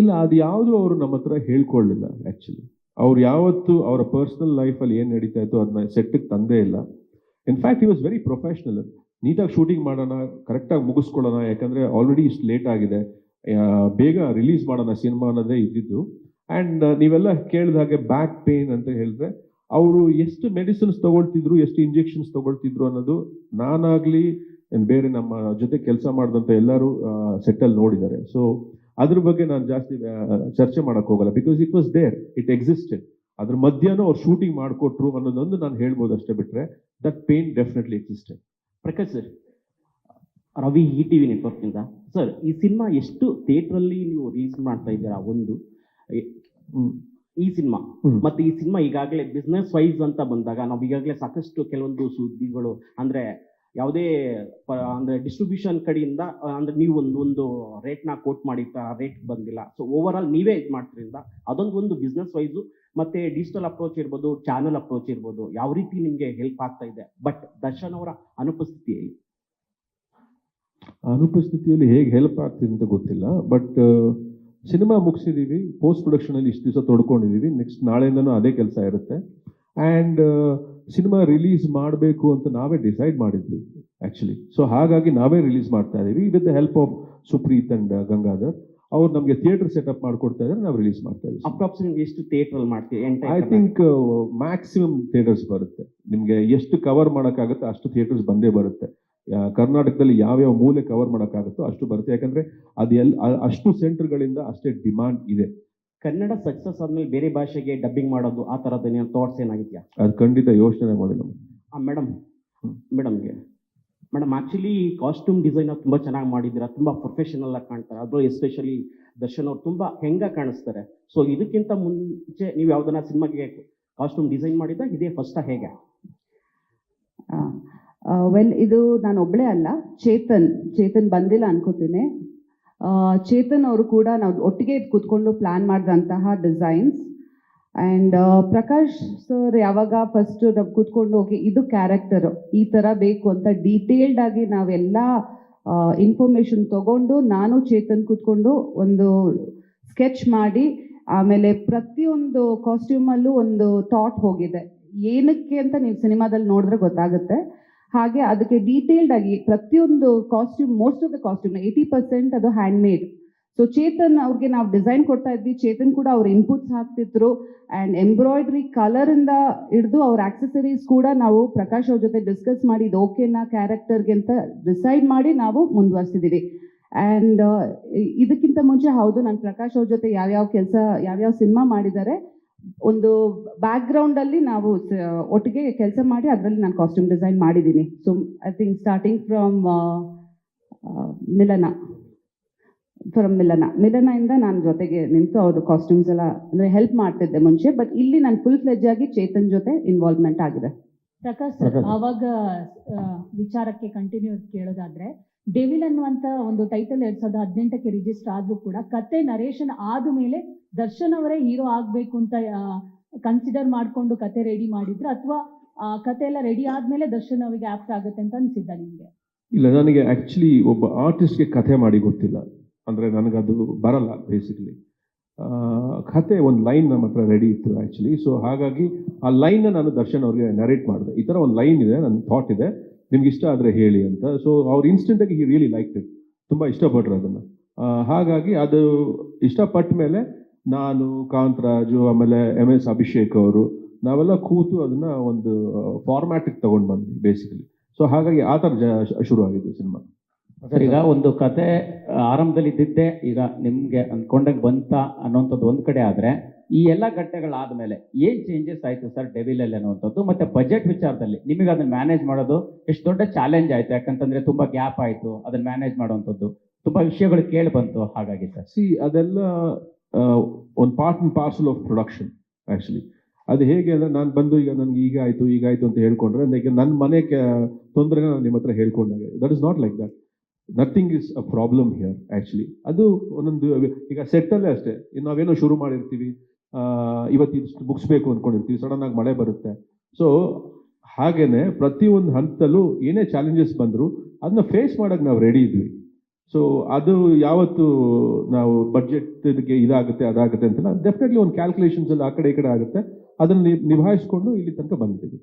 ಇಲ್ಲ, ಅದು ಯಾವುದು ಅವರು ನಮ್ಮ ಹತ್ರ ಹೇಳ್ಕೊಳ್ಳಿಲ್ಲ ಆ್ಯಕ್ಚುಲಿ ಅವ್ರು ಯಾವತ್ತು ಅವರ ಪರ್ಸನಲ್ ಲೈಫಲ್ಲಿ ಏನು ನಡೀತಾ ಇತ್ತು ಅದನ್ನ ಸೆಟ್ಟಿಗೆ ತಂದೇ ಇಲ್ಲ. ಇನ್ಫ್ಯಾಕ್ಟ್ ಈ ವಾಸ್ ವೆರಿ ಪ್ರೊಫೆಷನಲ್ ನೀಟಾಗಿ ಶೂಟಿಂಗ್ ಮಾಡೋಣ ಕರೆಕ್ಟಾಗಿ ಮುಗಿಸ್ಕೊಳ್ಳೋಣ, ಯಾಕಂದ್ರೆ ಆಲ್ರೆಡಿ ಇಷ್ಟು ಲೇಟ್ ಆಗಿದೆ. ಬೇಗ ರಿಲೀಸ್ ಮಾಡೋಣ ಸಿನಿಮಾ ಅನ್ನೋದೇ ಇದ್ದಿದ್ದು. ಆ್ಯಂಡ್ ನೀವೆಲ್ಲ ಕೇಳಿದ ಹಾಗೆ ಬ್ಯಾಕ್ ಪೇನ್ ಅಂತ ಹೇಳಿದ್ರೆ, ಅವರು ಎಷ್ಟು ಮೆಡಿಸಿನ್ಸ್ ತಗೊಳ್ತಿದ್ರು, ಎಷ್ಟು ಇಂಜೆಕ್ಷನ್ಸ್ ತಗೊಳ್ತಿದ್ರು ಅನ್ನೋದು ನಾನಾಗ್ಲಿ, ಬೇರೆ ನಮ್ಮ ಜೊತೆ ಕೆಲಸ ಮಾಡಿದಂಥ ಎಲ್ಲರೂ ಸೆಟ್ಟಲ್ಲಿ ನೋಡಿದ್ದಾರೆ. ಸೊ ಅದ್ರ ಬಗ್ಗೆ ನಾನು ಜಾಸ್ತಿ ಚರ್ಚೆ ಮಾಡಕ್ ಹೋಗಲ್ಲ. Because it was there it existed ಅದ್ರ ಮಧ್ಯಾಹ್ನ ಅವ್ರು ಶೂಟಿಂಗ್ ಮಾಡಿಕೊಟ್ರು ಅನ್ನೋದೊಂದು ನಾನು ಹೇಳ್ಬೋದು ಅಷ್ಟೇ ಬಿಟ್ರೆ that pain definitely existed Prakash sir. Ravi E T V ನೆಟ್ವರ್ಕ್ನಿಂದ ಸರ್ ಈ ಸಿನಿಮಾ ಎಷ್ಟು ಥಿಯೇಟ್ರಲ್ಲಿ ನೀವು ರಿಲೀಸ್ ಮಾಡ್ತಾ ಇದ್ದೀರಾ? ಒಂದು. ಈ ಸಿನಿಮಾ. ಮತ್ತೆ ಈ ಸಿನಿಮಾ ಈಗಾಗಲೇ ಬಿಸ್ನೆಸ್ ವೈಸ್ ಅಂತ ಬಂದಾಗ ನಾವು ಈಗಾಗಲೇ ಸಾಕಷ್ಟು ಕೆಲವೊಂದು ಸುದ್ದಿಗಳು ಅಂದ್ರೆ ಯಾವುದೇ ಅಂದ್ರೆ ಡಿಸ್ಟ್ರಿಬ್ಯೂಷನ್ ಕಡೆಯಿಂದ ಆ, ಅಂದ್ರೆ ನೀವು ಒಂದು ಒಂದು ರೇಟ್ನ ಕೋಟ್ ಮಾಡಿ ರೇಟ್ ಬಂದಿಲ್ಲ. ಸೊ ಓವರ್ ಆಲ್ ನೀವೇ ಇದು ಮಾಡ್ತಿರಿಂದ ಅದೊಂದು ಒಂದು ಬಿಸ್ನೆಸ್ ವೈಸು ಮತ್ತೆ ಡಿಜಿಟಲ್ ಅಪ್ರೋಚ್ ಇರ್ಬೋದು ಚಾನಲ್ ಅಪ್ರೋಚ್ ಇರ್ಬೋದು ಯಾವ ರೀತಿ ನಿಮಗೆ ಹೆಲ್ಪ್ ಆಗ್ತಾ ಇದೆ. ಬಟ್ ದರ್ಶನ್ ಅವರ ಅನುಪಸ್ಥಿತಿಯಲ್ಲಿ ಅನುಪಸ್ಥಿತಿಯಲ್ಲಿ ಹೇಗೆ ಹೆಲ್ಪ್ ಆಗ್ತಿದೆ ಅಂತ ಗೊತ್ತಿಲ್ಲ. ಬಟ್ ಸಿನಿಮಾ ಮುಗಿಸಿದೀವಿ ಪೋಸ್ಟ್ ಪ್ರೊಡಕ್ಷನ್ ಅಲ್ಲಿ ಇಷ್ಟು ದಿವಸ ತೊಡ್ಕೊಂಡಿದೀವಿ ನೆಕ್ಸ್ಟ್ ನಾಳೆಯಿಂದನೂ ಅದೇ ಕೆಲಸ ಇರುತ್ತೆ. ಆ್ಯಂಡ್ ಸಿನಿಮಾ ರಿಲೀಸ್ ಮಾಡಬೇಕು ಅಂತ ನಾವೇ ಡಿಸೈಡ್ ಮಾಡಿದ್ವಿ ಆ್ಯಕ್ಚುಲಿ ಸೊ ಹಾಗಾಗಿ ನಾವೇ ರಿಲೀಸ್ ಮಾಡ್ತಾ ಇದ್ದೀವಿ with the help of Supreet and Gangadhar ಅವ್ರು ನಮಗೆ ಥಿಯೇಟರ್ ಸೆಟಪ್ ಮಾಡ್ಕೊಡ್ತಾ ಇದ್ದಾರೆ ನಾವು ರಿಲೀಸ್ ಮಾಡ್ತಾ ಇದ್ದೀವಿ ಅಪ್ರಾಕ್ಸಿಮೇಟ್ ಎಷ್ಟು ಥಿಯೇಟರ್ ಮಾಡ್ತೀವಿ ಐ ಥಿಂಕ್ ಮ್ಯಾಕ್ಸಿಮಮ್ ಥಿಯೇಟರ್ಸ್ ಬರುತ್ತೆ. ನಿಮಗೆ ಎಷ್ಟು ಕವರ್ ಮಾಡೋಕ್ಕಾಗುತ್ತೆ ಅಷ್ಟು ಥಿಯೇಟರ್ಸ್ ಬಂದೇ ಬರುತ್ತೆ. ಕರ್ನಾಟಕದಲ್ಲಿ ಯಾವ್ಯಾವ ಮೂಲೆ ಕವರ್ ಮಾಡೋಕ್ಕಾಗುತ್ತೋ ಅಷ್ಟು ಬರುತ್ತೆ. ಯಾಕಂದ್ರೆ ಅದು ಎಲ್ ಅಷ್ಟು ಸೆಂಟರ್ಗಳಿಂದ ಅಷ್ಟೇ ಡಿಮ್ಯಾಂಡ್ ಇದೆ. ಕನ್ನಡ ಸಕ್ಸಸ್ ಆದ್ಮೇಲೆ ಬೇರೆ ಭಾಷೆಗೆ ಡಬ್ಬಿಂಗ್ ಮಾಡೋದು ಆ ತರದ ಥಾಟ್ಸ್ ಏನಾಗಿದ್ಯಾ? ಅದು ಖಂಡಿತ ಯೋಚನೆ ಮಾಡಿಲ್ಲ ಮೇಡಮ್. ಮೇಡಮ್ಗೆ ಮೇಡಮ್ ಆಕ್ಚುಲಿ ಕಾಸ್ಟ್ಯೂಮ್ ಡಿಸೈನ್ ತುಂಬ ಚೆನ್ನಾಗಿ ಮಾಡಿದ್ದೀರಾ? ತುಂಬ ಪ್ರೊಫೆಷನಲ್ ಆಗಿ ಕಾಣ್ತಾರೆ. ಅದು ಎಸ್ಪೆಷಲಿ ದರ್ಶನ್ ಅವ್ರು ತುಂಬ ಹೆಂಗ ಕಾಣಿಸ್ತಾರೆ? ಸೊ ಇದಕ್ಕಿಂತ ಮುಂಚೆ ನೀವು ಯಾವ್ದನ್ನ ಸಿನಿಮಾಗೆ ಕಾಸ್ಟ್ಯೂಮ್ ಡಿಸೈನ್ ಮಾಡಿದ್ದ ಇದೇ ಫಸ್ಟ್ ಹೇಗೆ? ವೆಲ್ ಇದು ನಾನು ಒಬ್ಳೆ ಅಲ್ಲ. ಚೇತನ್. ಚೇತನ್ ಬಂದಿಲ್ಲ ಅನ್ಕೋತೀನಿ. ಚೇತನ್ ಅವರು ಕೂಡ ನಾವು ಒಟ್ಟಿಗೆ ಕೂತ್ಕೊಂಡು ಪ್ಲಾನ್ ಮಾಡಿದಂತಹ ಡಿಸೈನ್ಸ್ ಆ್ಯಂಡ್ ಪ್ರಕಾಶ್ ಸರ್ ಯಾವಾಗ ಫಸ್ಟ್ ನಾವು ಕೂತ್ಕೊಂಡು ಹೋಗಿ ಇದು ಕ್ಯಾರೆಕ್ಟರ್ ಈ ಥರ ಬೇಕು ಅಂತ ಡೀಟೇಲ್ಡ್ ಆಗಿ ನಾವೆಲ್ಲ ಇನ್ಫಾರ್ಮೇಶನ್ ತಗೊಂಡು ನಾನು ಚೇತನ್ ಕೂತ್ಕೊಂಡು ಒಂದು ಸ್ಕೆಚ್ ಮಾಡಿ, ಆಮೇಲೆ ಪ್ರತಿಯೊಂದು ಕಾಸ್ಟ್ಯೂಮಲ್ಲೂ ಒಂದು ಥಾಟ್ ಹೋಗಿದೆ. ಏನಕ್ಕೆ ಅಂತ ನೀವು ಸಿನಿಮಾದಲ್ಲಿ ನೋಡಿದ್ರೆ ಗೊತ್ತಾಗುತ್ತೆ. ಹಾಗೆ ಅದಕ್ಕೆ ಡೀಟೇಲ್ಡ್ ಆಗಿ ಪ್ರತಿಯೊಂದು costume most of the costume eighty percent ಅದು ಹ್ಯಾಂಡ್ ಮೇಡ್ ಸೊ ಚೇತನ್ ಅವ್ರಿಗೆ ನಾವು ಡಿಸೈನ್ ಕೊಡ್ತಾ ಇದ್ವಿ. ಚೇತನ್ ಕೂಡ ಅವ್ರ ಇನ್ಪುಟ್ಸ್ ಹಾಕ್ತಿದ್ರು. ಆ್ಯಂಡ್ ಎಂಬ್ರಾಯ್ಡ್ರಿ ಕಲರಿಂದ ಹಿಡಿದು ಅವ್ರ ಆಕ್ಸೆಸರೀಸ್ ಕೂಡ ನಾವು ಪ್ರಕಾಶ್ ಅವ್ರ ಜೊತೆ ಡಿಸ್ಕಸ್ ಮಾಡಿ ಇದು ಓಕೆನಾ ಕ್ಯಾರೆಕ್ಟರ್ಗೆ ಅಂತ ಡಿಸೈಡ್ ಮಾಡಿ ನಾವು ಮುಂದುವರಿಸಿದ್ದೀವಿ ಆ್ಯಂಡ್ ಇದಕ್ಕಿಂತ ಮುಂಚೆ ಹೌದು, ನಾನು ಪ್ರಕಾಶ್ ಅವ್ರ ಜೊತೆ ಯಾವ್ಯಾವ ಕೆಲಸ, ಯಾವ್ಯಾವ ಸಿನಿಮಾ ಮಾಡಿದ್ದಾರೆ ಒಂದು ಬ್ಯಾಕ್ಗ್ರೌಂಡ್ ಅಲ್ಲಿ ನಾವು ಒಟ್ಟಿಗೆ ಕೆಲಸ ಮಾಡಿ ಅದರಲ್ಲಿ ನಾನು ಕಾಸ್ಟ್ಯೂಮ್ ಡಿಸೈನ್ ಮಾಡಿದ್ದೀನಿ. So I think starting from Milana from Milana Milana. ಇಂದ ನಾನು ಜೊತೆಗೆ ನಿಂತು ಅವರು ಕಾಸ್ಟ್ಯೂಮ್ಸ್ ಎಲ್ಲ ಅಂದ್ರೆ ಹೆಲ್ಪ್ ಮಾಡ್ತಿದ್ದೆ ಮುಂಚೆ ಬಟ್ ಇಲ್ಲಿ ನಾನು ಫುಲ್ ಫ್ಲೆಜ್ ಆಗಿ ಚೇತನ್ ಜೊತೆ ಇನ್ವಾಲ್ವ್ಮೆಂಟ್ ಆಗಿದೆ. ಪ್ರಕಾಶ್ ಸರ್. ಆವಾಗ ವಿಚಾರಕ್ಕೆ ಕಂಟಿನ್ಯೂ ಕೇಳೋದಾದ್ರೆ ಡೆವಿಲ್ ಅನ್ನುವಂತ ಒಂದು ಟೈಟಲ್ ಎರಡ್ ಸಾವಿರದ ಹದಿನೆಂಟಕ್ಕೆ ರಿಜಿಸ್ಟರ್ ಆದ್ರೂ ಕೂಡ ಕತೆ ನರೇಶನ್ ಆದ ಮೇಲೆ ದರ್ಶನ್ ಅವರೇ ಹೀರೋ ಆಗ್ಬೇಕು ಅಂತ ಕನ್ಸಿಡರ್ ಮಾಡ್ಕೊಂಡು ಕತೆ ರೆಡಿ ಮಾಡಿದ್ರು ಅಥವಾ ಕತೆ ಎಲ್ಲ ರೆಡಿ ಆದ್ಮೇಲೆ ದರ್ಶನ್ ಅವರಿಗೆ ಆಪ್ಟ್ ಆಗುತ್ತೆ ಅಂತ ಅನ್ಸಿದ್ದ ನಿಮ್ಗೆ? ಇಲ್ಲ, ನನಗೆ ಆಕ್ಚುಲಿ ಒಬ್ಬ ಆರ್ಟಿಸ್ಟ್ಗೆ ಕಥೆ ಮಾಡಿ ಗೊತ್ತಿಲ್ಲ. ಅಂದ್ರೆ ನನಗದು ಬರಲ್ಲ ಬೇಸಿಕಲಿ ಕತೆ ಒಂದು ಲೈನ್ ನಮ್ಮ ಹತ್ರ ರೆಡಿ ಇತ್ತು ಆಕ್ಚುಲಿ ಸೊ ಹಾಗಾಗಿ ಆ ಲೈನ್ ನಾನು ದರ್ಶನ್ ಅವ್ರಿಗೆ ನರೇಟ್ ಮಾಡಿದೆ. ಈ ತರ ಒಂದು ಲೈನ್ ಇದೆ, ನನ್ನ ಥಾಟ್ ಇದೆ. ನಿಮ್ಗೆ ಇಷ್ಟ ಆದರೆ ಹೇಳಿ ಅಂತ. ಸೊ ಅವ್ರು ಇನ್ಸ್ಟೆಂಟಾಗಿ ಆಗಿ ರಿಯಲಿ ಲೈಕ್ ಇಟ್ ತುಂಬ ಇಷ್ಟಪಟ್ರು ಅದನ್ನು. ಹಾಗಾಗಿ ಅದು ಇಷ್ಟಪಟ್ಟ ಮೇಲೆ ನಾನು, ಕಾಂತರಾಜು, ಆಮೇಲೆ ಎಂ ಎಸ್ ಅಭಿಷೇಕ್ ಅವರು, ನಾವೆಲ್ಲ ಕೂತು ಅದನ್ನ ಒಂದು ಫಾರ್ಮ್ಯಾಟಿಗೆ ತಗೊಂಡು ಬಂದ್ವಿ ಬೇಸಿಕಲಿ ಸೊ ಹಾಗಾಗಿ ಆ ಥರ ಜ- ಶುರು ಆಗಿದ್ದು ಸಿನಿಮಾ. ಸರ್ ಈಗ ಒಂದು ಕತೆ ಆರಂಭದಲ್ಲಿ ಇದ್ದಿದ್ದೆ ಈಗ ನಿಮ್ಗೆ ಅನ್ಕೊಂಡಂಗೆ ಬಂತ ಅನ್ನೋಂಥದ್ದು ಒಂದು ಕಡೆ ಆದ್ರೆ, ಈ ಎಲ್ಲ ಘಟ್ಟೆಗಳಾದ್ಮೇಲೆ ಏನ್ ಚೇಂಜಸ್ ಆಯ್ತು ಸರ್ ಡೆವಿಲಲ್ಲಿ ಅನ್ನುವಂಥದ್ದು ಮತ್ತೆ ಬಜೆಟ್ ವಿಚಾರದಲ್ಲಿ ನಿಮಗೆ ಅದನ್ನ ಮ್ಯಾನೇಜ್ ಮಾಡೋದು ಎಷ್ಟು ದೊಡ್ಡ ಚಾಲೆಂಜ್ ಆಯ್ತು? ಯಾಕಂತಂದ್ರೆ ತುಂಬಾ ಗ್ಯಾಪ್ ಆಯ್ತು ಅದನ್ನ ಮ್ಯಾನೇಜ್ ಮಾಡುವಂಥದ್ದು ತುಂಬಾ ವಿಷಯಗಳು ಕೇಳಿ ಬಂತು ಹಾಗಾಗಿ ಸರ್. ಸಿ ಅದೆಲ್ಲ ಒಂದು part and parcel of production actually ಅದು ಹೇಗೆ ಅಂದ್ರೆ ನಾನು ಬಂದು ಈಗ ನನಗೆ ಈಗ ಆಯ್ತು ಈಗ ಆಯ್ತು ಅಂತ ಹೇಳ್ಕೊಂಡ್ರೆ ನನ್ನ ಮನೆ ತೊಂದರೆನ ನಾನು ನಿಮ್ಮ ಹತ್ರ ಹೇಳ್ಕೊಂಡಾಗ. That is not like that nothing is a problem here actually ಅದು ಒಂದೊಂದು, ಈಗ ಸೆಟ್ಟಲ್ಲೇ ಅಷ್ಟೇ. ಇನ್ನು ನಾವೇನೋ ಶುರು ಮಾಡಿರ್ತೀವಿ ಇವತ್ತು ಇಷ್ಟು ಮುಗಿಸ್ಬೇಕು ಅಂದ್ಕೊಂಡಿರ್ತೀವಿ ಸಡನ್ ಆಗಿ ಮಳೆ ಬರುತ್ತೆ. ಸೊ ಹಾಗೇನೆ ಪ್ರತಿಯೊಂದು ಹಂತದಲ್ಲೂ ಏನೇ ಚಾಲೆಂಜಸ್ ಬಂದರೂ ಅದನ್ನ ಫೇಸ್ ಮಾಡೋಕ್ಕೆ ನಾವು ರೆಡಿ ಇದ್ವಿ. ಸೊ ಅದು ಯಾವತ್ತು ನಾವು ಬಜೆಟ್ಗೆ ಇದಾಗುತ್ತೆ, ಅದಾಗುತ್ತೆ ಅಂತ ಡೆಫಿನೆಟ್ಲಿ ಒಂದು ಕ್ಯಾಲ್ಕುಲೇಷನ್ಸ್ ಎಲ್ಲ ಆ ಕಡೆ ಈ ಕಡೆ ಆಗುತ್ತೆ. ಅದನ್ನು ನಿಭಾಯಿಸ್ಕೊಂಡು ಇಲ್ಲಿ ತನಕ ಬಂದಿದ್ದೀವಿ.